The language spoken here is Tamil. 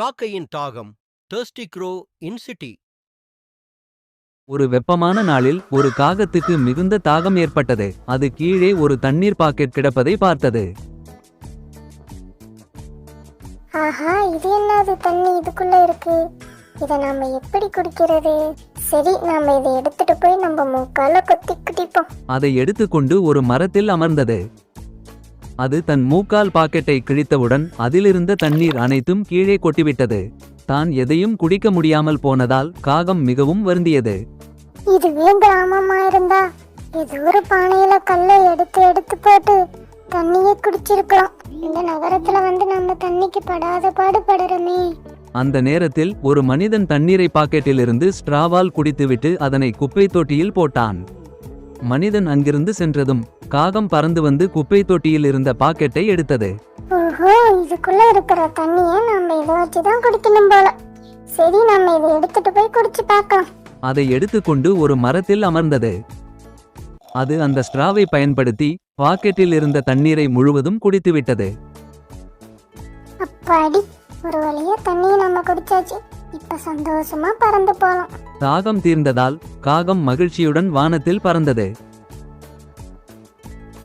காக்கையின் தாகம் thirsty crow இன் சிட்டி ஒரு வெப்பமான நாளில் ஒரு காகத்துக்கு மிகுந்த தாகம் ஏற்பட்டது. அது கீழே ஒரு தண்ணீர் பாக்கெட் கிடப்பதை பார்த்தது. ஆஹா இது என்னது தண்ணி இதுக்குள்ள இருக்கு? இதை நாம எப்படி குடிக்கிறது? சரி நாம இதை எடுத்துட்டு போய் நம்ம மூக்கால கொத்தி குடிப்போம். அதை எடுத்துக்கொண்டு ஒரு மரத்தில் அமர்ந்தது. அது தன் மூக்கால் பாக்கெட்டை கிழித்தவுடன் அதிலிருந்த தண்ணீர் அனைத்தும் கீழே கொட்டிவிட்டது. தான் எதையும் குடிக்க முடியாமல் போனதால் காகம் மிகவும் வருந்தியது. இதுவே கிராமமா இருந்தா ஏதோ ஒரு பானையில கல்லை எடுத்து எடுத்து போட்டு தண்ணியை குடிச்சிருக்கலாம் இந்த நகரத்துல வந்து நம்ம தண்ணிக்கு படாத பாடு படுறோமே. அந்த நேரத்தில் ஒரு மனிதன் தண்ணீரை பாக்கெட்டிலிருந்து ஸ்ட்ராவால் குடித்துவிட்டு அதனை குப்பை தொட்டியில் போட்டான். மனிதன் அங்கிருந்து சென்றதும் காகம் பறந்து வந்து குப்பை தொட்டியில் இருந்த பாக்கெட்டை எடுத்தது. ஓஹோ இதுக்குள்ள இருக்கிற தண்ணியை நம்ம இதை வச்சுதான் குடிக்கணும் போல. சரி நம்ம இதை எடுத்துட்டு போய் குடிச்சு பார்க்கலாம். அதை எடுத்துக்கொண்டு ஒரு மரத்தில் அமர்ந்தது. அது அந்த ஸ்ட்ராவை பயன்படுத்தி பாக்கெட்டில் இருந்த தண்ணீரை முழுவதும் குடித்துவிட்டது. அப்பாடி ஒரு வழியா தண்ணியை நம்ம குடிச்சாச்சு. இப்ப சந்தோஷமா பறந்து போலாம். தாகம் தீர்ந்ததால் காகம் மகிழ்ச்சியுடன் வானத்தில் பறந்தது.